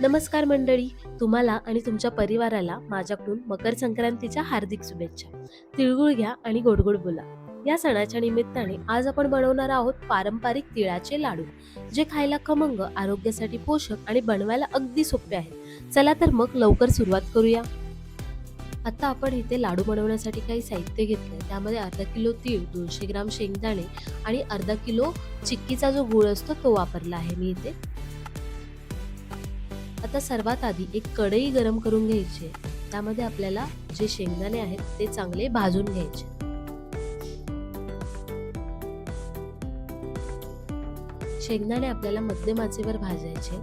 नमस्कार मंडळी तुम्हाला आणि तुमच्या परिवाराला माझ्याकडून मकर संक्रांतीच्या हार्दिक शुभेच्छा. तिळगुळ घ्या आणि गोडगोड बोला. या सणाच्या निमित्ताने आज आपण बनवणार आहोत पारंपरिक तिळाचे लाडू जे खायला खमंग आरोग्यासाठी पोषक आणि बनवायला अगदी सोपे आहेत. चला तर मग लवकर सुरुवात करूया. आता आपण इथे लाडू बनवण्यासाठी काही साहित्य घेतलंय. त्यामध्ये अर्धा किलो तीळ दोनशे ग्राम शेंगदाणे आणि अर्धा किलो चिक्कीचा जो गुळ असतो तो वापरला आहे मी इथे. आता सर्वात आधी एक कढई गरम करून घ्यायची त्यामध्ये आपल्याला जे शेंगदाणे आहेत ते चांगले भाजून घ्यायचे. शेंगदाणे आपल्याला मध्यम आचेवर भाजायचे.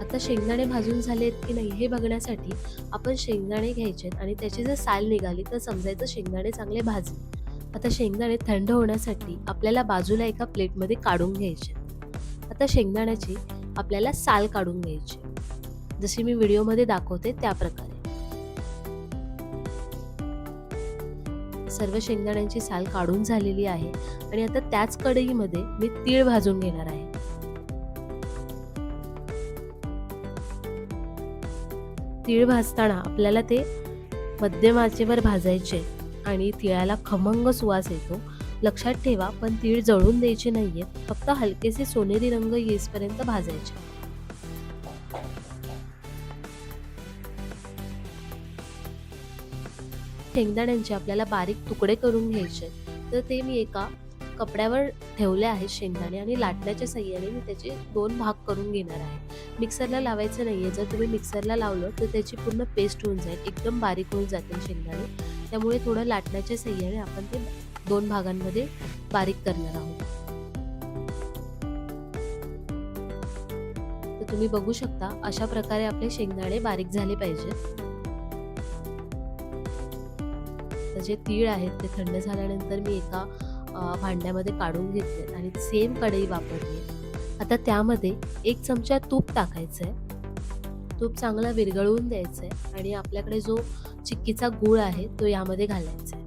आता शेंगदाणे भाजून झालेत की नाही हे बघण्यासाठी आपण शेंगदाणे घ्यायचे आणि त्याची जर साल निघाली तर समजायचं शेंगदाणे चांगले भाजले. आता शेंगदाणे थंड होण्यासाठी आपल्याला बाजूला एका प्लेटमध्ये काढून घ्यायचे. आता शेंगदाण्याची आपल्याला साल काढून घ्यायची. जशी मी व्हिडिओमध्ये दाखवते त्या प्रकारे सर्व शेंगदाण्यांची साल काढून झालेली आहे आणि आता त्याच कढईमध्ये मी तीळ भाजून घेणार आहे. तीळ भाजताना आपल्याला ते मध्यम आचेवर भाजायचे. आणि तिळाला खमंग सुवास येतो. लक्षात ठेवा पण तीळ जळून द्यायचे नाहीयेत फक्त हलकेसे सोनेरी रंग येईपर्यंत भाजायचे. शेंगदाण्यांचे आपल्याला बारीक तुकडे करून घ्यायचे तर ते मी एका कपड्यावर ठेवले आहेत शेंगदाणे आणि लाटण्याच्या सहाय्याने मी त्याचे दोन भाग करून घेणार आहे. मिक्सरला लावायचं नाहीये. जर तुम्ही मिक्सरला लावलं तर त्याची पूर्ण पेस्ट होऊन जाईल. एकदम बारीक होऊन जातील शेंगदाणे. त्यामुळे थोडं लाटण्याच्या सहाय्याने आपण ते दोन भागांमध्ये बारीक करणार आहोत. तर तुम्ही बघू शकता अशा प्रकारे आपले शेंगदाणे बारीक झाले पाहिजेत. तर जे तीळ आहेत ते थंड झाल्यानंतर मी एका भांड्यामध्ये काढून घेतले आणि सेम कढई वापरली. आता त्यामध्ये एक चमचा तूप टाकायचं आहे तूप चांगला विरघळवून द्यायचं आहे आणि आपल्याकडे जो चिक्कीचा गूळ आहे तो यामध्ये घालायचा आहे.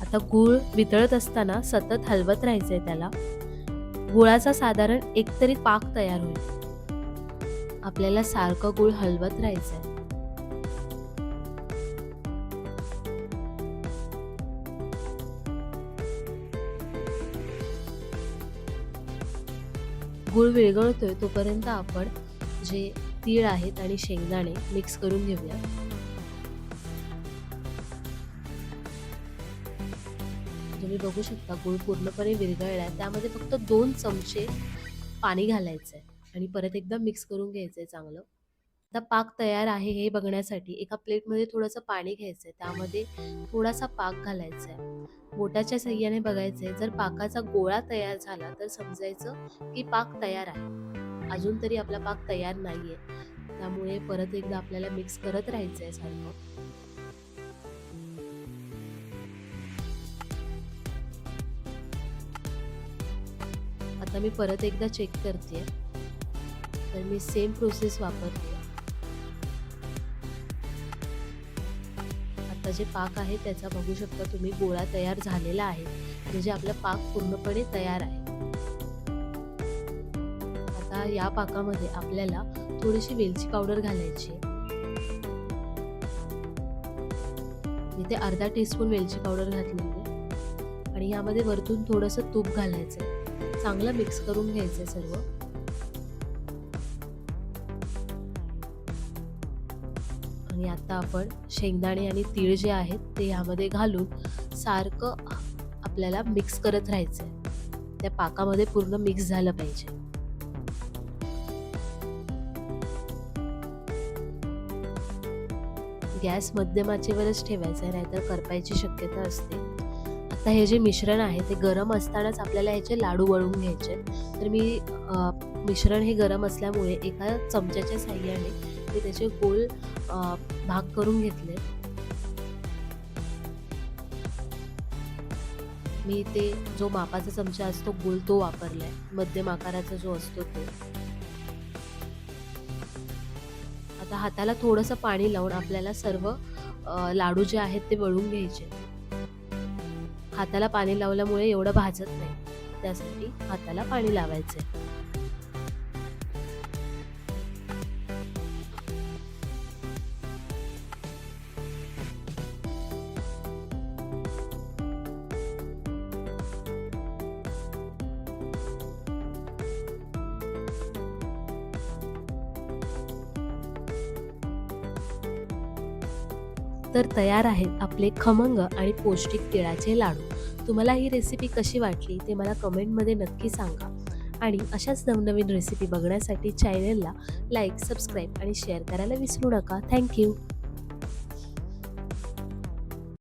आता गूळ वितळत असताना सतत हलवत राहायचंय त्याला. गुळाचा साधारण एक तरी पाक तयार होईल. आपल्याला सारखं गूळ हलवत राहायचंय. गूळ विरघळतोय तोपर्यंत आपण जे तीळ आहेत आणि शेंगदाणे मिक्स करून घेऊया. तुम्ही बघू शकता गूळ पूर्णपणे विरघळलाय. त्यामध्ये फक्त दोन चमचे पाणी घालायचं आहे आणि परत एकदा मिक्स करून घ्यायचं आहे चांगलं. आता पाक तयार आहे हे बघण्यासाठी एका प्लेटमध्ये थोडंसं पाणी घ्यायचं आहे त्यामध्ये थोडासा पाक घालायचा आहे बोटाच्या सहाय्याने आहे जर पाकाचा गोळा तयार झाला तर समजायचं की पाक तयार आहे. अजून तरी आपला पाक तयार नाही आहे त्यामुळे परत एकदा आपल्याला मिक्स करत राहायचं आहे सारखं. आता मी परत एकदा चेक करते तर मी सेम प्रोसेस वापरते आता जे पाक आहे त्याचा बघू शकता तुम्ही गोळा तयार झालेला आहे. म्हणजे आपला पाक पूर्णपणे तयार आहे. आता या पाकामध्ये आपल्याला थोडीशी वेलची पावडर घालायची इथे अर्धा टीस्पून वेलची पावडर घातलेली आहे. आणि यामध्ये वरतून थोडंसं तूप घालायचं चांगलं मिक्स करून घ्यायचं सर्व. आणि आता आपण शेंगदाणे आणि तीळ जे आहेत ते ह्यामध्ये घालून सारखं आपल्याला मिक्स करत राहायचं आहे त्या पाकामध्ये पूर्ण मिक्स झालं पाहिजे. गॅस मध्यमाचेवरच ठेवायचा आहे नाहीतर करपायची शक्यता असते. आता हे जे मिश्रण आहे ते गरम असतानाच आपल्याला ह्याचे लाडू वळून घ्यायचे. तर मी मिश्रण हे गरम असल्यामुळे एका चमच्याच्या साह्याने मी त्याचे गोल भाग करून घेतले. मी ते जो मापाचा चमचा असतो गोल तो वापरलाय. मध्यम आकाराचा जो असतो तो. आता हाताला थोडंसं पाणी लावून आपल्याला सर्व लाडू जे आहेत ते वळून घ्यायचे. हाताला पाणी लावल्यामुळे एवढं भाजत नाही. त्यासाठी हाताला पाणी लावायचे तर तयार आहेत आपले खमंग आणि पौष्टिक तिळाचे लाडू. तुम्हाला ही रेसिपी कशी वाटली ते मला कमेंटमध्ये नक्की सांगा. आणि अशाच नवनवीन रेसिपी बघण्यासाठी चॅनलला लाईक सबस्क्राईब आणि शेअर करायला विसरू नका. थँक्यू